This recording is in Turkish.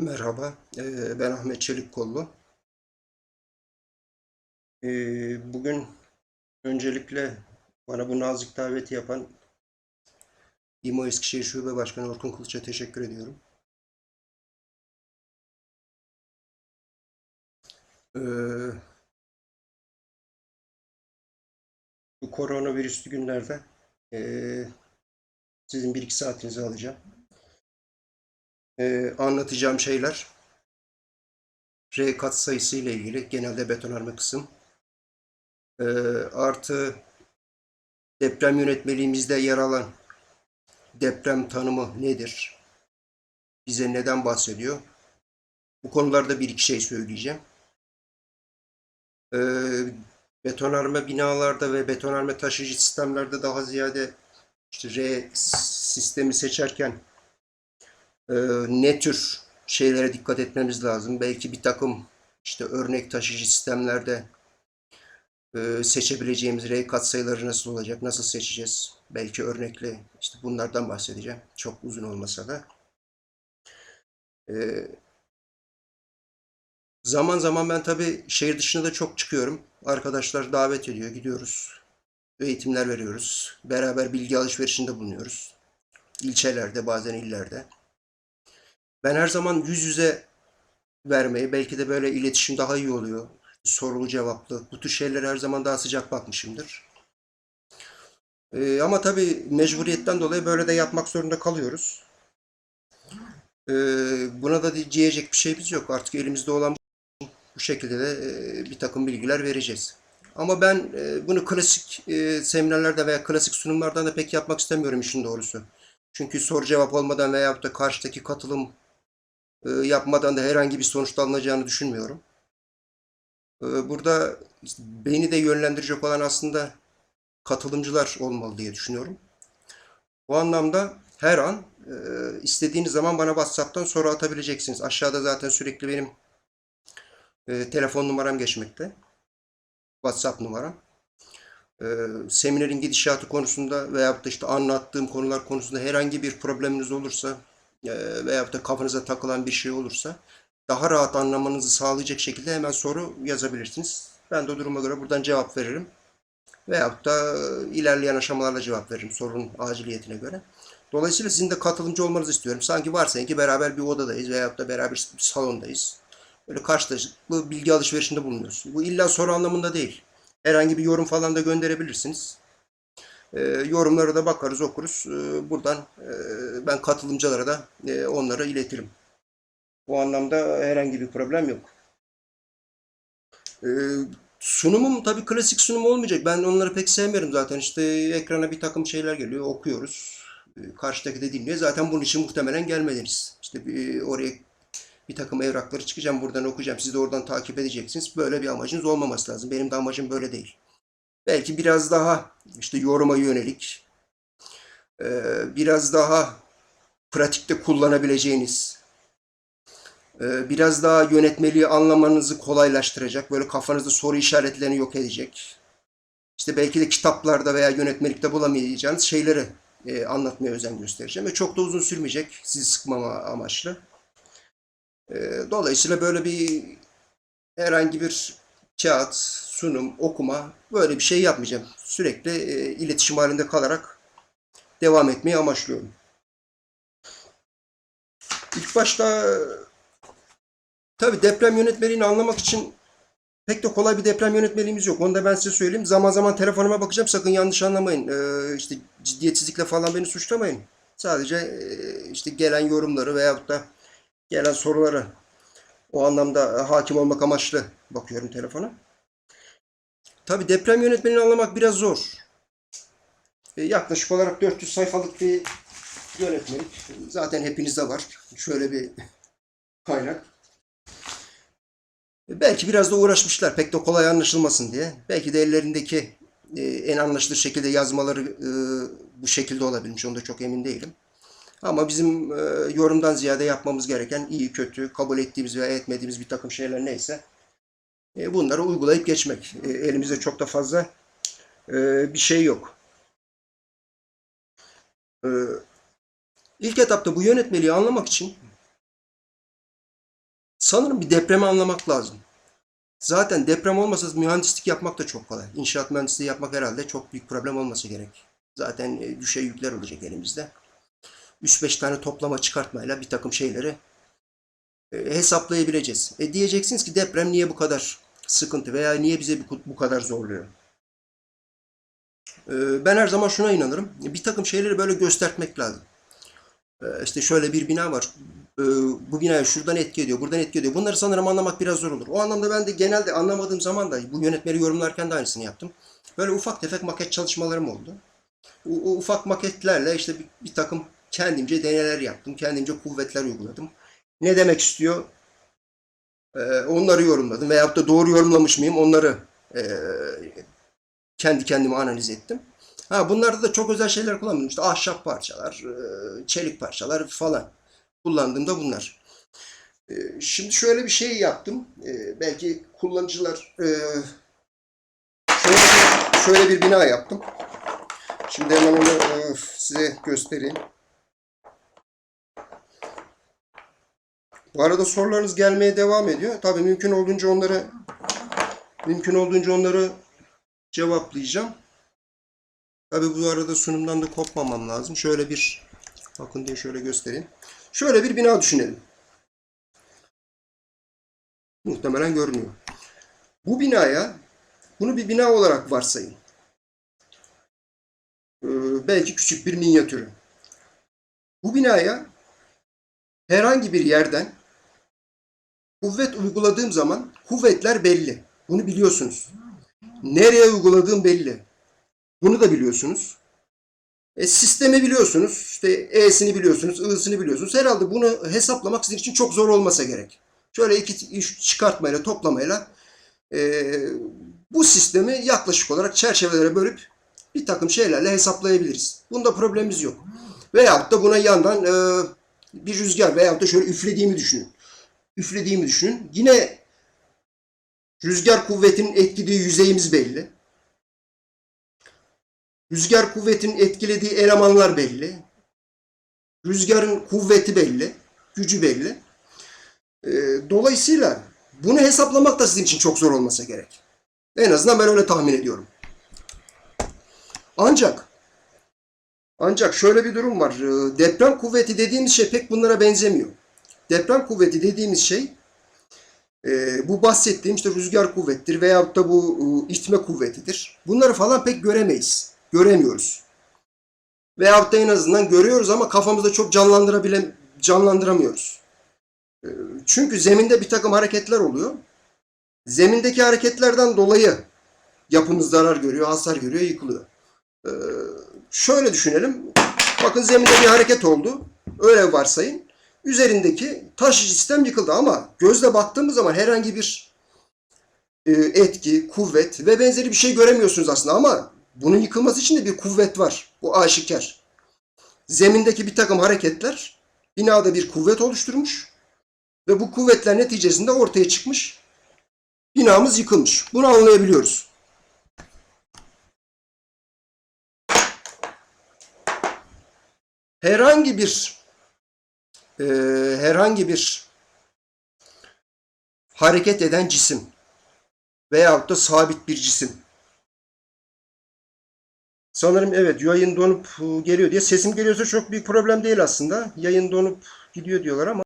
Merhaba, ben Ahmet Çelikkollu. Bugün öncelikle bana bu nazik daveti yapan İMO Eskişehir Şube Başkanı Orkun Kılıç'a teşekkür ediyorum. Bu koronavirüslü günlerde sizin bir iki saatinizi alacağım. Eee, anlatacağım şeyler R katsayısı ile ilgili genelde betonarme kısım. Ee, artı deprem yönetmeliğimizde yer alan deprem tanımı nedir? Bize neden bahsediyor? Bu konularda bir iki şey söyleyeceğim. Ee, betonarme binalarda ve betonarme taşıyıcı sistemlerde daha ziyade işte R sistemi seçerken e, ne tür şeylere dikkat etmemiz lazım. Belki bir takım işte örnek taşıyıcı sistemlerde e, seçebileceğimiz R katsayıları nasıl olacak, nasıl seçeceğiz? Belki örnekle işte bunlardan bahsedeceğim. Çok uzun olmasa da. E, zaman zaman ben tabii şehir dışına da çok çıkıyorum. Arkadaşlar davet ediyor, gidiyoruz. Eğitimler veriyoruz. Beraber bilgi alışverişinde bulunuyoruz. İlçelerde, bazen illerde. Ben her zaman yüz yüze vermeyi, belki de böyle iletişim daha iyi oluyor. Sorulu cevaplı. Bu tür şeylere her zaman daha sıcak bakmışımdır. Ee, ama tabii mecburiyetten dolayı böyle de yapmak zorunda kalıyoruz. Ee, buna da diyecek bir şeyimiz yok. Artık elimizde olan bu şekilde de e, bir takım bilgiler vereceğiz. Ama ben e, bunu klasik e, seminerlerde veya klasik sunumlardan da pek yapmak istemiyorum işin doğrusu. Çünkü soru cevap olmadan veyahut da karşıdaki katılım yapmadan da herhangi bir sonuç alınacağını düşünmüyorum. E, burada beni de yönlendirecek olan aslında katılımcılar olmalı diye düşünüyorum. Bu anlamda her an e, istediğiniz zaman bana WhatsApp'tan soru atabileceksiniz. Aşağıda zaten sürekli benim e, telefon numaram geçmekte. WhatsApp numaram. E, seminerin gidişatı konusunda veyahut da işte anlattığım konular konusunda herhangi bir probleminiz olursa e, veyahut da kafanıza takılan bir şey olursa daha rahat anlamanızı sağlayacak şekilde hemen soru yazabilirsiniz. Ben de duruma göre buradan cevap veririm. Veyahut da ilerleyen aşamalarla cevap veririm sorunun aciliyetine göre. Dolayısıyla sizin de katılımcı olmanızı istiyorum. Sanki varsayın ki beraber bir odadayız veyahut da beraber bir salondayız. Böyle karşılıklı bilgi alışverişinde bulunuyoruz. Bu illa soru anlamında değil. Herhangi bir yorum falan da gönderebilirsiniz. E, yorumlara da bakarız, okuruz. E, buradan e, ben katılımcılara da e, onlara iletirim. Bu anlamda herhangi bir problem yok. E, sunumum tabii klasik sunum olmayacak. Ben onları pek sevmiyorum zaten. İşte ekrana bir takım şeyler geliyor, okuyoruz. E, karşıdaki de dinliyor. Zaten bunun için muhtemelen gelmediniz. İşte bir, oraya bir takım evrakları çıkacağım, buradan okuyacağım. Siz de oradan takip edeceksiniz. Böyle bir amacınız olmaması lazım. Benim de amacım böyle değil. Belki biraz daha işte yoruma yönelik, e, biraz daha pratikte kullanabileceğiniz, e, biraz daha yönetmeliği anlamanızı kolaylaştıracak, böyle kafanızda soru işaretlerini yok edecek. İşte belki de kitaplarda veya yönetmelikte bulamayacağınız şeyleri e, anlatmaya özen göstereceğim. Ve çok da uzun sürmeyecek sizi sıkmama amaçlı. Dolayısıyla böyle bir herhangi bir kağıt, sunum, okuma böyle bir şey yapmayacağım. Sürekli e, iletişim halinde kalarak devam etmeyi amaçlıyorum. İlk başta tabi deprem yönetmeliğini anlamak için pek de kolay bir deprem yönetmeliğimiz yok. Onu da ben size söyleyeyim. Zaman zaman telefonuma bakacağım. Sakın yanlış anlamayın. Ee, işte ciddiyetsizlikle falan beni suçlamayın. Sadece e, işte gelen yorumları veyahut da gelen soruları o anlamda hakim olmak amaçlı bakıyorum telefona. Tabi deprem yönetmeliğini anlamak biraz zor. E, yaklaşık olarak 400 sayfalık bir yönetmelik. Zaten hepinizde var. Şöyle bir kaynak. E, belki biraz da uğraşmışlar pek de kolay anlaşılmasın diye. Belki de ellerindeki e, en anlaşılır şekilde yazmaları e, bu şekilde olabilmiş. Onda çok emin değilim. Ama bizim e, yorumdan ziyade yapmamız gereken iyi kötü kabul ettiğimiz veya etmediğimiz bir takım şeyler neyse e, bunları uygulayıp geçmek. E, elimizde çok da fazla e, bir şey yok. E, ilk etapta bu yönetmeliği anlamak için sanırım bir depremi anlamak lazım. Zaten deprem olmasa mühendislik yapmak da çok kolay. İnşaat mühendisliği yapmak herhalde çok büyük problem olması gerek. Zaten e, düşey yükler olacak elimizde. 3-5 tane toplama çıkartmayla bir takım şeyleri e, hesaplayabileceğiz. E diyeceksiniz ki deprem niye bu kadar sıkıntı veya niye bize bu, kadar zorluyor? E, ben her zaman şuna inanırım. Bir takım şeyleri böyle göstermek lazım. E, işte şöyle bir bina var. E, bu binaya şuradan etki ediyor, buradan etki ediyor. Bunları sanırım anlamak biraz zor olur. O anlamda ben de genelde anlamadığım zaman da bu yönetmeni yorumlarken de aynısını yaptım. Böyle ufak tefek maket çalışmalarım oldu. O ufak maketlerle işte bir, bir takım kendimce deneyler yaptım. Kendimce kuvvetler uyguladım. Ne demek istiyor? Ee, onları yorumladım. Veyahut da doğru yorumlamış mıyım? Onları e, kendi kendime analiz ettim. Ha, bunlarda da çok özel şeyler kullanmadım. İşte ahşap parçalar, e, çelik parçalar falan. Kullandığımda bunlar. E, şimdi şöyle bir şey yaptım. E, belki kullanıcılar e, şöyle, şöyle bir bina yaptım. Şimdi hemen onu size göstereyim. Bu arada sorularınız gelmeye devam ediyor. Tabii mümkün olduğunca onları mümkün olduğunca onları cevaplayacağım. Tabii bu arada sunumdan da kopmamam lazım. Şöyle bir bakın diye şöyle göstereyim. Şöyle bir bina düşünelim. Muhtemelen görünüyor. Bu binaya bunu bir bina olarak varsayın. Ee, belki küçük bir minyatürü. Bu binaya herhangi bir yerden kuvvet uyguladığım zaman kuvvetler belli. Bunu biliyorsunuz. Nereye uyguladığım belli. Bunu da biliyorsunuz. E, sistemi biliyorsunuz. İşte E'sini biliyorsunuz, I'sini biliyorsunuz. Herhalde bunu hesaplamak sizin için çok zor olmasa gerek. Şöyle iki üç çıkartmayla, toplamayla e, bu sistemi yaklaşık olarak çerçevelere bölüp bir takım şeylerle hesaplayabiliriz. Bunda problemimiz yok. Veyahut da buna yandan e, bir rüzgar veyahut da şöyle üflediğimi düşünün. Üflediğimi düşünün. Yine rüzgar kuvvetinin etkilediği yüzeyimiz belli. Rüzgar kuvvetinin etkilediği elemanlar belli. Rüzgarın kuvveti belli. Gücü belli. E, dolayısıyla bunu hesaplamak da sizin için çok zor olmasa gerek. En azından ben öyle tahmin ediyorum. Ancak ancak şöyle bir durum var. Ee, Deprem kuvveti dediğimiz şey pek bunlara benzemiyor. Deprem kuvveti dediğimiz şey e, bu bahsettiğim işte rüzgar kuvvettir veyahut da bu e, itme kuvvetidir. Bunları falan pek göremeyiz. Göremiyoruz. Veyahut da en azından görüyoruz ama kafamızda çok canlandırabile canlandıramıyoruz. E, Çünkü zeminde bir takım hareketler oluyor. Zemindeki hareketlerden dolayı yapımız zarar görüyor, hasar görüyor, yıkılıyor. Ee, şöyle düşünelim. Bakın zeminde bir hareket oldu. Öyle varsayın. Üzerindeki taşıyıcı sistem yıkıldı ama gözle baktığımız zaman herhangi bir e, etki, kuvvet ve benzeri bir şey göremiyorsunuz aslında ama bunun yıkılması için de bir kuvvet var. Bu aşikar. Zemindeki bir takım hareketler binada bir kuvvet oluşturmuş ve bu kuvvetler neticesinde ortaya çıkmış. Binamız yıkılmış. Bunu anlayabiliyoruz. herhangi bir e, herhangi bir hareket eden cisim veyahut da sabit bir cisim. Sanırım evet yayın donup e, geliyor diye sesim geliyorsa çok büyük problem değil aslında. Yayın donup gidiyor diyorlar ama